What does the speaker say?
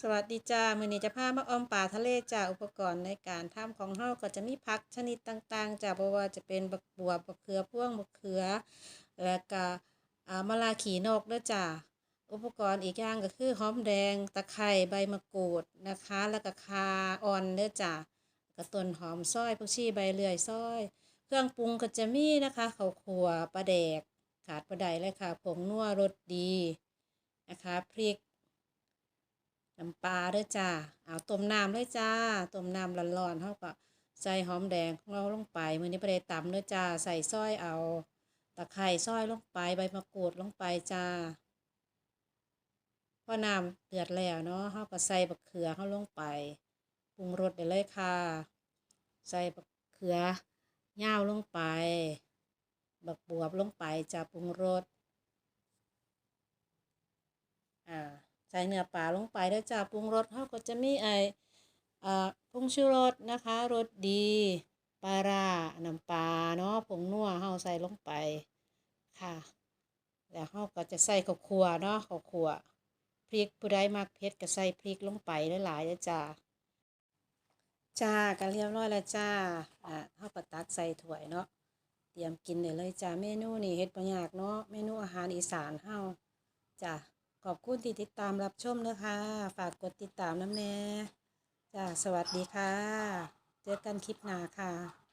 สวัสดีจ้า มือนี้จะพามาออมปลาทะเลจ้า อุปกรณ์ในการทำของเฮาก็จะมีผักชนิดต่างๆจ้าบ่ว่าจะเป็นบักบวบบักเขือพ่วงบักเขือ แล้วก็อ่ามะลาขี่นกเด้อจ้า อุปกรณ์อีกอย่างก็คือหอมแดง ตะไคร้ใบมะกรูดนะคะ แล้วก็ข่าอ่อนเด้อจ้าก็ต้นหอมซอยผักชีใบเลื่อยซอย เครื่องปรุงก็จะมีนะคะข้าวคั่วปลาแดก ขาดบ่ไดเลยค่ะผงนัวรสดีนะคะพริก น้ำปลาเด้อจ้าเอาต้มน้ำเลยจ้าต้มน้ำร้อนๆเฮาก็ใส่หอมแดงของเราลงไปมือนี้บ่ได้ตำเด้อจ้าใส่ซอยเอาตะไคร้ซอยลงไปใบมะกรูดลงไปจ้าพอน้ำเดือดแล้วเนาะเฮาก็ใส่บักเขือเฮาลงไปปรุงรสได้เลยค่ะ ใส่บักเขือยาวลงไป บักบวบลงไปจ้าปรุงรส อ่า ใส่เนื้อปลาลงไปแล้วจ้าปรุงรสเขาก็จะมีไออ่าผงชูรสนะคะรสดีปลาร้าน้ำปลาเนาะผงนัวเฮาใส่ลงไปค่ะแล้วเฮาก็จะใส่ข้าวคั่วเนาะข้าวคั่วพริกผู้ใดมักเผ็ดก็ใส่พริกลงไปหลายๆเลยจ้าจ้ากันเรียบร้อยแล้วจ้าอ่าเฮาก็ตักใส่ถ้วยเนาะเตรียมกินได้เลยจ้าเมนูนี้เฮ็ดบ่ยากเนาะเมนูอาหารอีสานเฮาจ้า ขอบคุณที่ติดตามรับชมนะคะฝากกดติดตามน้ำแน่จ้าสวัสดีค่ะ เจอกันคลิปหน้าค่ะ